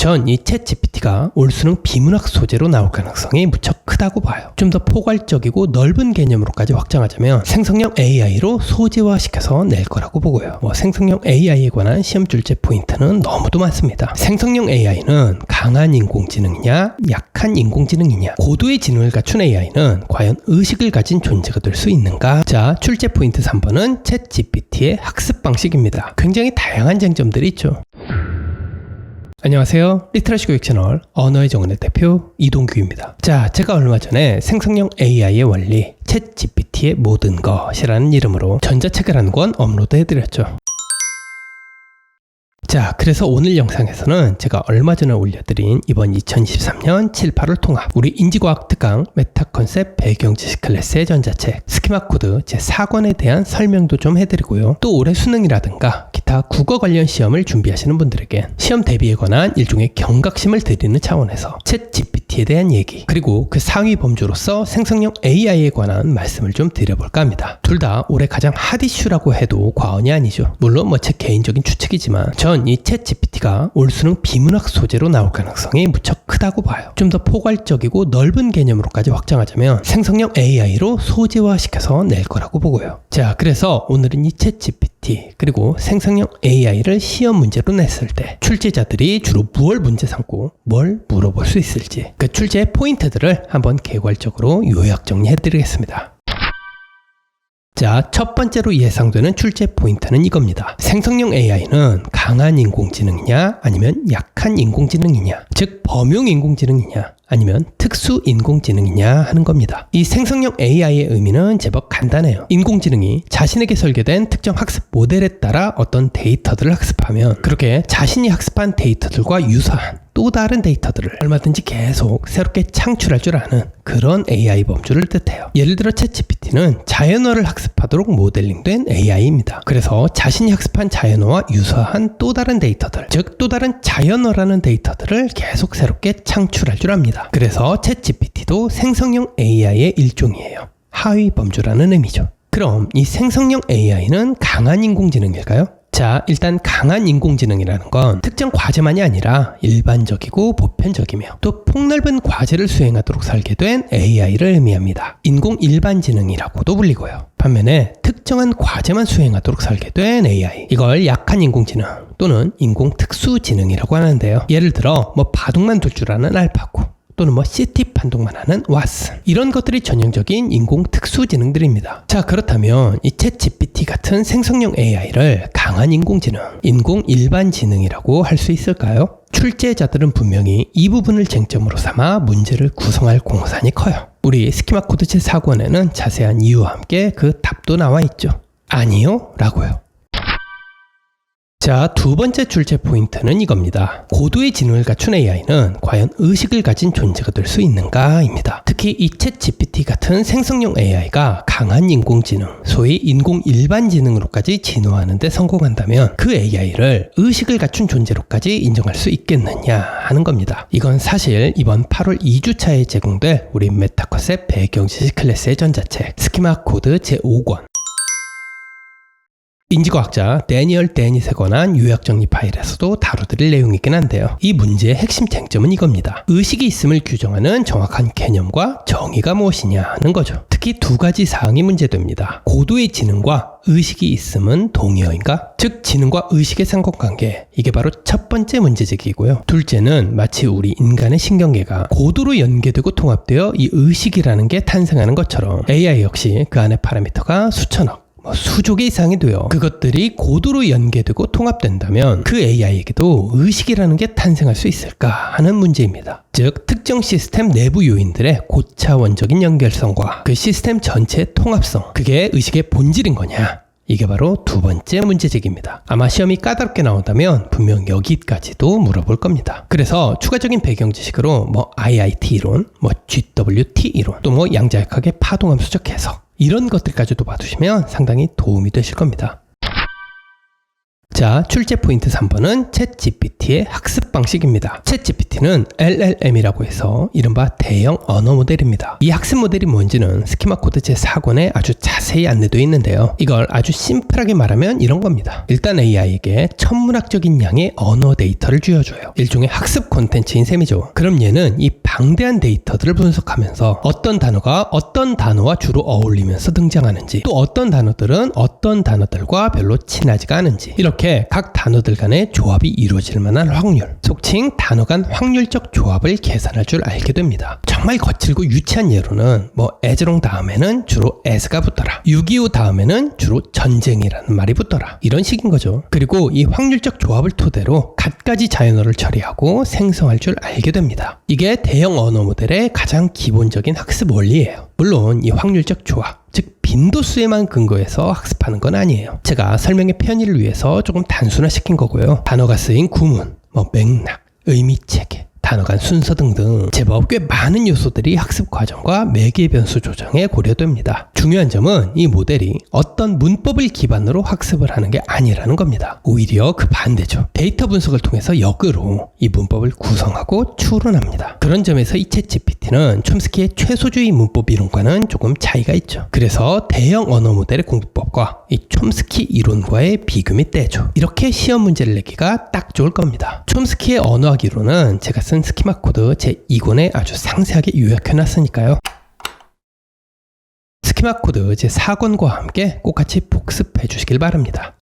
전 이 챗 GPT가 올 수능 비문학 소재로 나올 가능성이 무척 크다고 봐요. 좀 더 포괄적이고 넓은 개념으로까지 확장하자면 생성형 AI로 소재화시켜서 낼 거라고 보고요. 뭐 생성형 AI에 관한 시험 출제 포인트는 너무도 많습니다. 생성형 AI는 강한 인공지능이냐, 약한 인공지능이냐, 고도의 지능을 갖춘 AI는 과연 의식을 가진 존재가 될 수 있는가? 자, 출제 포인트 3번은 챗 GPT의 학습 방식입니다. 굉장히 다양한 쟁점들이 있죠. 안녕하세요. 리트러시 교육 채널 언어의 정원의 대표 이동규입니다. 자, 제가 얼마 전에 생성형 AI의 원리, 챗 GPT의 모든 것이라는 이름으로 전자책을 한 권 업로드해드렸죠. 자, 그래서 오늘 영상에서는 제가 얼마 전에 올려드린 이번 2023년 7, 8월 통합 우리 인지과학 특강 메타 컨셉 배경 지식 클래스의 전자책 스키마 코드 제 4권에 대한 설명도 좀 해드리고요. 또 올해 수능이라든가 기타 국어 관련 시험을 준비하시는 분들에게 시험 대비에 관한 일종의 경각심을 드리는 차원에서 챗 GPT에 대한 얘기 그리고 그 상위 범주로서 생성형 AI에 관한 말씀을 좀 드려볼까 합니다. 둘 다 올해 가장 핫 이슈라고 해도 과언이 아니죠. 물론 뭐 제 개인적인 추측이지만 전이 챗 GPT가 올 수능 비문학 소재로 나올 가능성이 무척 크다고 봐요. 좀 더 포괄적이고 넓은 개념으로까지 확장하자면 생성형 AI로 소재화시켜서 낼 거라고 보고요. 자, 그래서 오늘은 이 챗 GPT 그리고 생성형 AI를 시험 문제로 냈을 때 출제자들이 주로 무얼 문제 삼고 뭘 물어볼 수 있을지 그 출제 포인트들을 한번 개괄적으로 요약 정리해 드리겠습니다. 자, 첫 번째로 예상되는 출제 포인트는 이겁니다. 생성형 AI는 강한 인공지능이냐 아니면 약한 인공지능이냐, 즉 범용 인공지능이냐 아니면 특수 인공지능이냐 하는 겁니다. 이 생성형 AI의 의미는 제법 간단해요. 인공지능이 자신에게 설계된 특정 학습 모델에 따라 어떤 데이터들을 학습하면 그렇게 자신이 학습한 데이터들과 유사한 또 다른 데이터들을 얼마든지 계속 새롭게 창출할 줄 아는 그런 AI 범주를 뜻해요. 예를 들어 챗GPT는 자연어를 학습하도록 모델링된 AI입니다. 그래서 자신이 학습한 자연어와 유사한 또 다른 데이터들, 즉 또 다른 자연어라는 데이터들을 계속 새롭게 창출할 줄 압니다. 그래서 챗GPT도 생성형 AI의 일종이에요. 하위 범주라는 의미죠. 그럼 이 생성형 AI는 강한 인공지능일까요? 자, 일단 강한 인공지능이라는 건 특정 과제만이 아니라 일반적이고 보편적이며 또 폭넓은 과제를 수행하도록 설계된 AI를 의미합니다. 인공 일반 지능이라고도 불리고요. 반면에 특정한 과제만 수행하도록 설계된 AI. 이걸 약한 인공지능 또는 인공 특수지능이라고 하는데요. 예를 들어 뭐 바둑만 둘 줄 아는 알파고 또는 뭐 CT 판독만 하는 왓슨 이런 것들이 전형적인 인공 특수 지능들입니다. 자 그렇다면 이 챗 GPT 같은 생성형 AI를 강한 인공지능, 인공 일반 지능이라고 할 수 있을까요? 출제자들은 분명히 이 부분을 쟁점으로 삼아 문제를 구성할 공산이 커요. 우리 스키마 코드 제4권에는 자세한 이유와 함께 그 답도 나와 있죠. 아니요? 라고요. 자, 두 번째 출제 포인트는 이겁니다. 고도의 지능을 갖춘 AI는 과연 의식을 가진 존재가 될 수 있는가입니다. 특히 이챗 GPT 같은 생성형 AI가 강한 인공지능, 소위 인공 일반 지능으로까지 진화하는 데 성공한다면 그 AI를 의식을 갖춘 존재로까지 인정할 수 있겠느냐 하는 겁니다. 이건 사실 이번 8월 2주차에 제공될 우리 메타컨셉 배경 지식 클래스의 전자책 스키마 코드 제5권 인지과학자 데니얼 데닛에 관한 요약정리 파일에서도 다루드릴 내용이긴 한데요. 이 문제의 핵심 쟁점은 이겁니다. 의식이 있음을 규정하는 정확한 개념과 정의가 무엇이냐 하는 거죠. 특히 두 가지 사항이 문제됩니다. 고도의 지능과 의식이 있음은 동의어인가? 즉 지능과 의식의 상관관계 이게 바로 첫 번째 문제제기이고요. 둘째는 마치 우리 인간의 신경계가 고도로 연계되고 통합되어 이 의식이라는 게 탄생하는 것처럼 AI 역시 그 안에 파라미터가 수천억 뭐 수조 개 이상이 돼요. 그것들이 고도로 연계되고 통합된다면 그 AI에게도 의식이라는 게 탄생할 수 있을까 하는 문제입니다. 즉, 특정 시스템 내부 요인들의 고차원적인 연결성과 그 시스템 전체의 통합성, 그게 의식의 본질인 거냐? 이게 바로 두 번째 문제제기입니다. 아마 시험이 까다롭게 나온다면 분명 여기까지도 물어볼 겁니다. 그래서 추가적인 배경 지식으로 뭐 IIT 이론, 뭐 GWT 이론, 또 뭐 양자역학의 파동함 수적 해석 이런 것들까지도 봐두시면 상당히 도움이 되실 겁니다. 자, 출제 포인트 3번은 챗 GPT의 학습 방식입니다. 챗 GPT는 LLM이라고 해서 이른바 대형 언어 모델입니다. 이 학습 모델이 뭔지는 스키마 코드 제4권에 아주 자세히 안내되어 있는데요. 이걸 아주 심플하게 말하면 이런 겁니다. 일단 AI에게 천문학적인 양의 언어 데이터를 쥐어줘요. 일종의 학습 콘텐츠인 셈이죠. 그럼 얘는 이 방대한 데이터들을 분석하면서 어떤 단어가 어떤 단어와 주로 어울리면서 등장하는지 또 어떤 단어들은 어떤 단어들과 별로 친하지가 않은지 이렇게 각 단어들 간의 조합이 이루어질 만한 확률 속칭 단어 간 확률적 조합을 계산할 줄 알게 됩니다. 정말 거칠고 유치한 예로는 뭐 에즈롱 다음에는 주로 에스가 붙더라 6.25 다음에는 주로 전쟁이라는 말이 붙더라 이런 식인 거죠. 그리고 이 확률적 조합을 토대로 갖가지 자연어를 처리하고 생성할 줄 알게 됩니다. 이게 대형 언어 모델의 가장 기본적인 학습 원리예요. 물론 이 확률적 조합, 즉 빈도수에만 근거해서 학습하는 건 아니에요. 제가 설명의 편의를 위해서 조금 단순화시킨 거고요. 단어가 쓰인 구문, 뭐 맥락, 의미 체계, 단어 간 순서 등등 제법 꽤 많은 요소들이 학습 과정과 매개 변수 조정에 고려됩니다. 중요한 점은 이 모델이 어떤 문법을 기반으로 학습을 하는 게 아니라는 겁니다. 오히려 그 반대죠. 데이터 분석을 통해서 역으로 이 문법을 구성하고 추론합니다. 그런 점에서 이 챗 GPT는 촘스키의 최소주의 문법 이론과는 조금 차이가 있죠. 그래서 대형 언어 모델의 공부법과 이 촘스키 이론과의 비교 및 대조 이렇게 시험 문제를 내기가 딱 좋을 겁니다. 촘스키의 언어학 이론은 제가 쓴 스키마 코드 제 2권에 아주 상세하게 요약해 놨으니까요. 스키마 코드 제 4권과 함께 꼭 같이 복습해 주시길 바랍니다.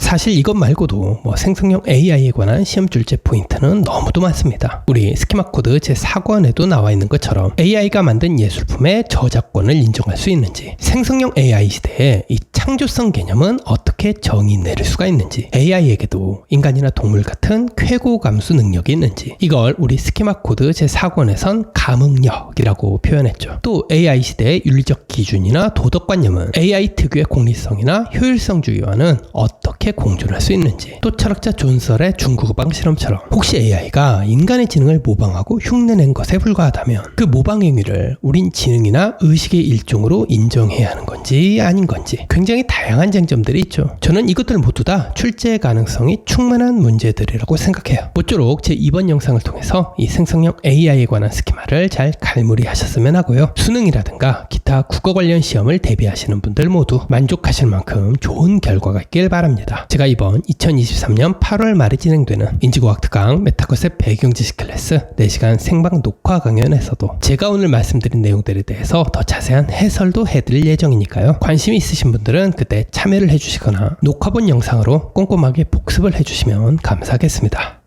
사실 이것 말고도 뭐 생성형 AI에 관한 시험 출제 포인트는 너무도 많습니다. 우리 스키마 코드 제 4권에도 나와 있는 것처럼 AI가 만든 예술품의 저작권을 인정할 수 있는지, 생성형 AI 시대에 이 창조성 개념은 어떻게 정의 내릴 수가 있는지, AI에게도 인간이나 동물 같은 쾌고 감수 능력이 있는지, 이걸 우리 스키마 코드 제 4권에선 감응력이라고 표현했죠. 또 AI 시대의 윤리적 기준이나 도덕관념은 AI 특유의 공리성이나 효율성 주의와는 어떻게 공존할 수 있는지 또 철학자 존설의 중국어방 실험처럼 혹시 AI가 인간의 지능을 모방하고 흉내낸 것에 불과하다면 그 모방 행위를 우린 지능이나 의식의 일종으로 인정해야 하는 건지 아닌 건지 굉장히 다양한 쟁점들이 있죠. 저는 이것들 모두 다 출제 가능성이 충만한 문제들이라고 생각해요. 모쪼록 제 이번 영상을 통해서 이 생성형 AI에 관한 스키마를 잘 갈무리하셨으면 하고요. 수능이라든가 기타 국어 관련 시험을 대비하시는 분들 모두 만족하실 만큼 좋은 결과가 있길 바랍니다. 제가 이번 2023년 8월 말에 진행되는 인지고학 특강 메타컷의 배경 지식 클래스 4시간 생방 녹화 강연에서도 제가 오늘 말씀드린 내용들에 대해서 더 자세한 해설도 해드릴 예정이니까요. 관심 있으신 분들은 그때 참여를 해주시거나 녹화본 영상으로 꼼꼼하게 복습을 해주시면 감사하겠습니다.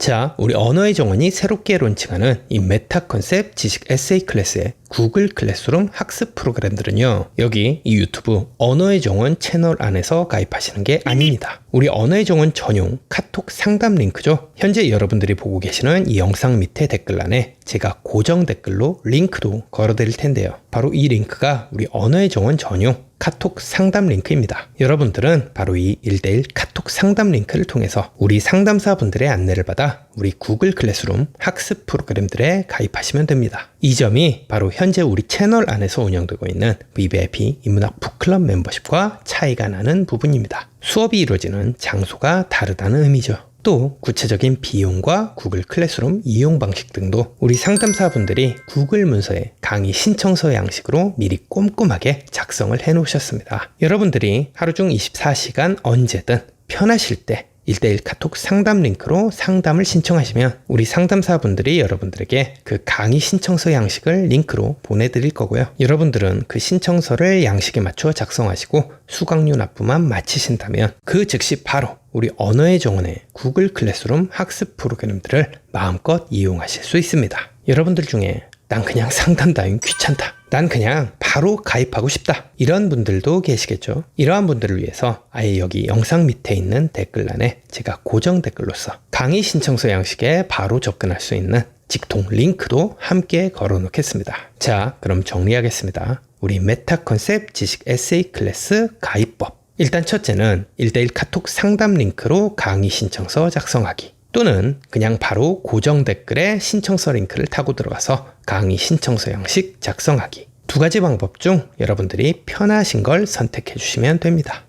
자, 우리 언어의 정원이 새롭게 론칭하는 이 메타 컨셉 지식 에세이 클래스의 구글 클래스룸 학습 프로그램들은요, 여기 이 유튜브 언어의 정원 채널 안에서 가입하시는 게 아닙니다. 우리 언어의 정원 전용 카톡 상담 링크죠. 현재 여러분들이 보고 계시는 이 영상 밑에 댓글란에 제가 고정 댓글로 링크도 걸어 드릴 텐데요. 바로 이 링크가 우리 언어의 정원 전용 카톡 상담 링크입니다. 여러분들은 바로 이 1대1 카톡 상담 링크를 통해서 우리 상담사분들의 안내를 받아 우리 구글 클래스룸 학습 프로그램들에 가입하시면 됩니다. 이 점이 바로 현재 우리 채널 안에서 운영되고 있는 VVIP 인문학 북클럽 멤버십과 차이가 나는 부분입니다. 수업이 이루어지는 장소가 다르다는 의미죠. 또 구체적인 비용과 구글 클래스룸 이용 방식 등도 우리 상담사분들이 구글 문서에 강의 신청서 양식으로 미리 꼼꼼하게 작성을 해 놓으셨습니다. 여러분들이 하루 중 24시간 언제든 편하실 때 1대1 카톡 상담 링크로 상담을 신청하시면 우리 상담사분들이 여러분들에게 그 강의 신청서 양식을 링크로 보내드릴 거고요. 여러분들은 그 신청서를 양식에 맞춰 작성하시고 수강료 납부만 마치신다면 그 즉시 바로 우리 언어의 정원의 구글 클래스룸 학습 프로그램들을 마음껏 이용하실 수 있습니다. 여러분들 중에 난 그냥 상담 따윈 귀찮다. 난 그냥 바로 가입하고 싶다. 이런 분들도 계시겠죠. 이러한 분들을 위해서 아예 여기 영상 밑에 있는 댓글란에 제가 고정 댓글로서 강의 신청서 양식에 바로 접근할 수 있는 직통 링크도 함께 걸어 놓겠습니다. 자, 그럼 정리하겠습니다. 우리 메타 컨셉 지식 에세이 클래스 가입법. 일단 첫째는 1대1 카톡 상담 링크로 강의 신청서 작성하기. 또는 그냥 바로 고정 댓글에 신청서 링크를 타고 들어가서 강의 신청서 양식 작성하기. 두 가지 방법 중 여러분들이 편하신 걸 선택해 주시면 됩니다.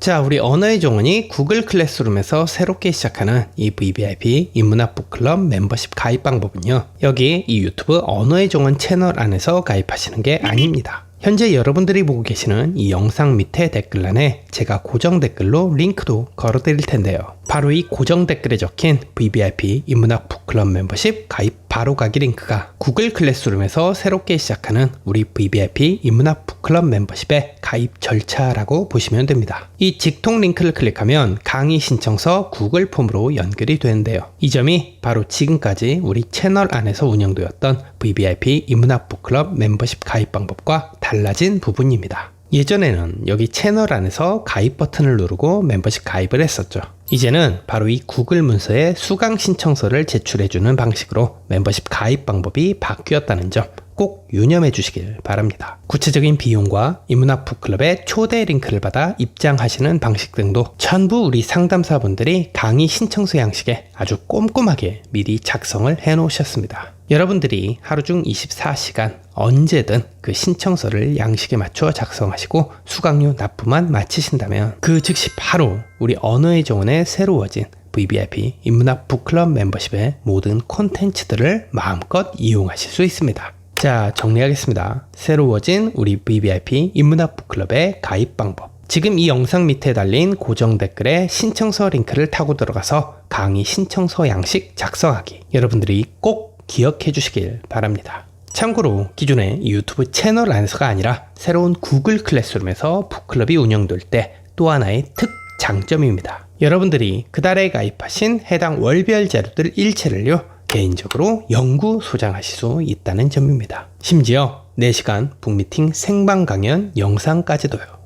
자, 우리 언어의 종원이 구글 클래스룸에서 새롭게 시작하는 이 VVIP 인문학 북클럽 멤버십 가입 방법은요. 여기 이 유튜브 언어의 종원 채널 안에서 가입하시는 게 아닙니다. 현재 여러분들이 보고 계시는 이 영상 밑에 댓글란에 제가 고정 댓글로 링크도 걸어 드릴 텐데요. 바로 이 고정 댓글에 적힌 VVIP 인문학 북클럽 멤버십 가입 바로 가기 링크가 구글 클래스룸에서 새롭게 시작하는 우리 VVIP 인문학 북클럽 멤버십의 가입 절차라고 보시면 됩니다. 이 직통 링크를 클릭하면 강의 신청서 구글 폼으로 연결이 되는데요. 이 점이 바로 지금까지 우리 채널 안에서 운영되었던 VVIP 인문학 북클럽 멤버십 가입 방법과 달라진 부분입니다. 예전에는 여기 채널 안에서 가입 버튼을 누르고 멤버십 가입을 했었죠. 이제는 바로 이 구글 문서에 수강 신청서를 제출해주는 방식으로 멤버십 가입 방법이 바뀌었다는 점 꼭 유념해 주시길 바랍니다. 구체적인 비용과 인문학 북클럽의 초대 링크를 받아 입장하시는 방식 등도 전부 우리 상담사분들이 강의 신청서 양식에 아주 꼼꼼하게 미리 작성을 해 놓으셨습니다. 여러분들이 하루 중 24시간 언제든 그 신청서를 양식에 맞춰 작성하시고 수강료 납부만 마치신다면 그 즉시 바로 우리 언어의 정원에 새로워진 VVIP 인문학 북클럽 멤버십의 모든 콘텐츠들을 마음껏 이용하실 수 있습니다. 자, 정리하겠습니다. 새로워진 우리 VVIP 인문학 북클럽의 가입 방법. 지금 이 영상 밑에 달린 고정 댓글에 신청서 링크를 타고 들어가서 강의 신청서 양식 작성하기. 여러분들이 꼭 기억해 주시길 바랍니다. 참고로 기존의 이 유튜브 채널 안에서가 아니라 새로운 구글 클래스룸에서 북클럽이 운영될 때 또 하나의 특 장점입니다. 여러분들이 그달에 가입하신 해당 월별 자료들 일체를요 개인적으로 연구 소장하실 수 있다는 점입니다. 심지어 4시간 북미팅 생방 강연 영상까지도요.